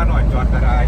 าหน่อยจอดก็ได้